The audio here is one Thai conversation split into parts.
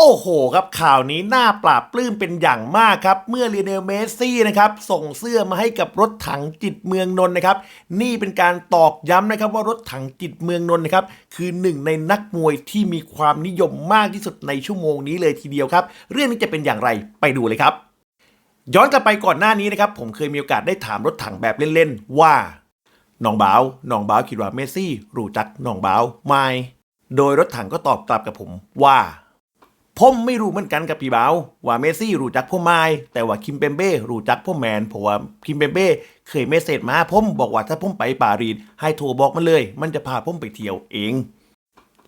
โอ้โหครับข่าวนี้น่าปราบปลื้มเป็นอย่างมากครับ เมื่อเลียเนลเมสซี่นะครับส่งเสื้อมาให้กับรถถังจิตเมืองนนท์นะครับ นี่เป็นการตอกย้ำนะครับว่ารถถังจิตเมืองนนท์นะครับคือหนึ่งในนักมวยที่มีความนิยมมากที่สุดในชั่วโมงนี้เลยทีเดียวครับ เรื่องนี้จะเป็นอย่างไรไปดูเลยครับ ย้อนกลับไปก่อนหน้านี้นะครับผมเคยมีโอกาสได้ถามรถถังแบบเล่นๆว่าน้องบ้าวน้องบ้าวคิดว่าเมสซี่รู้จักน้องบ้าวไหมโดยรถถังก็ตอบกลับกับผมว่า ผมไม่รู้เหมือนกันกับพี่บ่าวว่าเมซี่รู้จักพ่อไม้แต่ว่าคิมเปมเบ้รู้จักพ่อแมนเพราะว่าคิมเปมเบ้เคยเมสเซจมาผมบอกว่าถ้าผมไปปารีสให้โทรบอกมันเลย มันจะพาผมไปเที่ยวเอง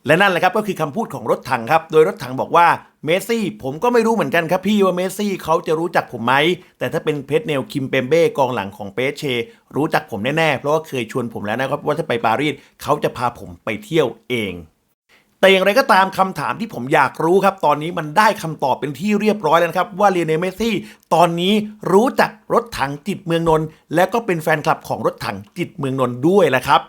และนั่นแหละครับก็คือคำพูดของรถถังครับ โดยรถถังบอกว่าเมสซี่ผมก็ไม่รู้เหมือนกันครับพี่ว่าเมสซี่เขาจะรู้จักผมไหม แต่ถ้าเป็นเพชรเนลคิมเปมเบ้กองหลังของเปเช รู้จักผมแน่ๆเพราะว่าเคยชวนผมแล้วนะครับว่าถ้าไปปารีสเขาจะพาผมไปเที่ยวเอง แต่อย่างไรก็ตามคำถามที่ผมอยากรู้ครับ ตอนนี้มันได้คำตอบเป็นที่เรียบร้อยแล้วครับ ว่าเลียเนเมสซี่ตอนนี้รู้จักรถถังจิตเมืองนนท์และก็เป็นแฟนคลับของรถถังจิตเมืองนนท์ด้วยแหละครับ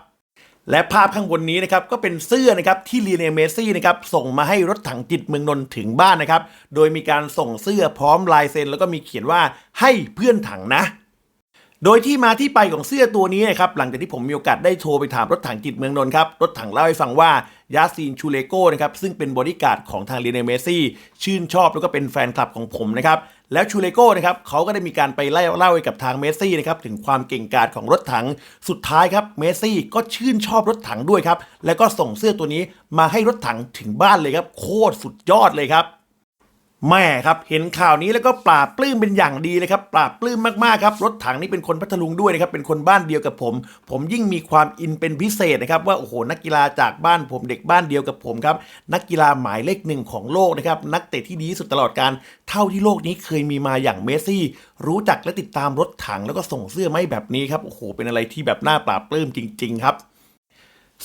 และภาพข้างบนนี้นะครับก็เป็นเสื้อนะครับที่ลีเนเมสซี่นะครับส่งมาให้รถถังจิตเมืองนนท์ถึงบ้านนะครับ โดยมีการส่งเสื้อพร้อมลายเซ็น แล้วก็มีเขียนว่าให้เพื่อนถังนะ โดยที่มาที่ไปของเสื้อตัวนี้นะครับหลังจากที่ผมมีโอกาสได้โทรไปถามรถถังจิตเมืองนนท์ครับรถถังเล่าให้ฟังว่า ยาซีนชูเลโก้นะครับซึ่งเป็นบริการดของทางเรเนเมซี่ชื่นชอบแล้วก็เป็นแฟนคลับของผมนะครับแล้วชูเลโก้นะครับเขาก็ได้มีการไปเล่าเล่าให้กับทางเมสซี่นะครับถึงความเก่งกาจของรถถังสุดท้ายครับเมสซี่ก็ชื่นชอบรถถังด้วยครับแล้วก็ส่งเสื้อตัวนี้มาให้รถถังถึงบ้านเลยครับโคตรสุดยอดเลยครับ แม่ครับเห็นข่าวนี้แล้วก็ปราบปลื้มเป็นอย่างดีเลยครับปราบปลื้มมากๆครับรถถังนี่เป็นคนพัทลุงด้วยนะครับเป็นคนบ้านเดียวกับผม ผมยิ่งมีความอินเป็นพิเศษนะครับว่าโอ้โหนักกีฬาจากบ้านผมเด็กบ้านเดียวกับผมครับนักกีฬาหมายเลขหนึ่งของโลกนะครับนักเตะที่ดีที่สุดตลอดการเท่าที่โลกนี้เคยมีมาอย่างเมสซี่รู้จักและติดตามรถถังแล้วก็ส่งเสื้อไมาให้แบบนี้ครับโอ้โหเป็นอะไรที่แบบน่าปราบปลื้มจริง ๆ ครับ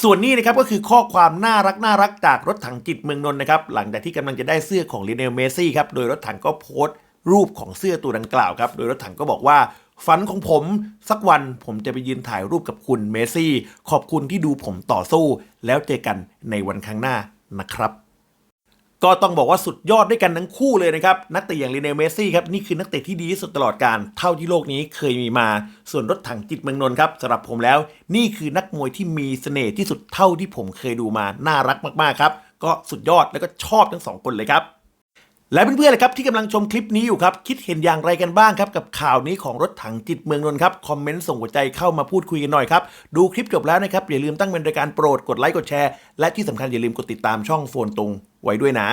ส่วนนี้นะครับก็คือข้อความน่ารักน่ารักจากรถถังจิตเมืองนนท์นะครับหลังจากที่กำลังจะได้เสื้อของลีเนลเมซี่ครับโดยรถถังก็โพสต์รูปของเสื้อตัวดังกล่าวครับ โดยรถถังก็บอกว่าฝันของผมสักวันผมจะไปยืนถ่ายรูปกับคุณเมซี่ ขอบคุณที่ดูผมต่อสู้ แล้วเจอกันในวันข้างหน้านะครับ ก็ต้องบอกว่าสุดยอดด้วยกันทั้งคู่เลยนะครับ นักเตะอย่างลีเนลเมสซี่ครับ นี่คือนักเตะที่ดีที่สุดตลอดการเท่าที่โลกนี้เคยมีมา ส่วนรถถังจิตเมืองนนท์ครับสำหรับผมแล้ว นี่คือนักมวยที่มีเสน่ห์ที่สุดเท่าที่ผมเคยดูมาน่ารักมากๆครับ ก็สุดยอดแล้วก็ชอบทั้งสองคนเลยครับและเพื่อนๆเลยครับที่กำลังชมคลิปนี้อยู่ครับ คิดเห็นอย่างไรกันบ้างครับ กับข่าวนี้ของรถถังจิตเมืองนนท์ครับ คอมเมนต์ส่งหัวใจเข้ามาพูดคุยกันหน่อยครับ ดูคลิปจบแล้วนะครับ อย่าลืมตั้งเป็นรายการโปรดกดไลค์กดแชร์ และที่สำคัญอย่าลืมกดติดตามช่องโฟนตุงไว้ด้วยนะ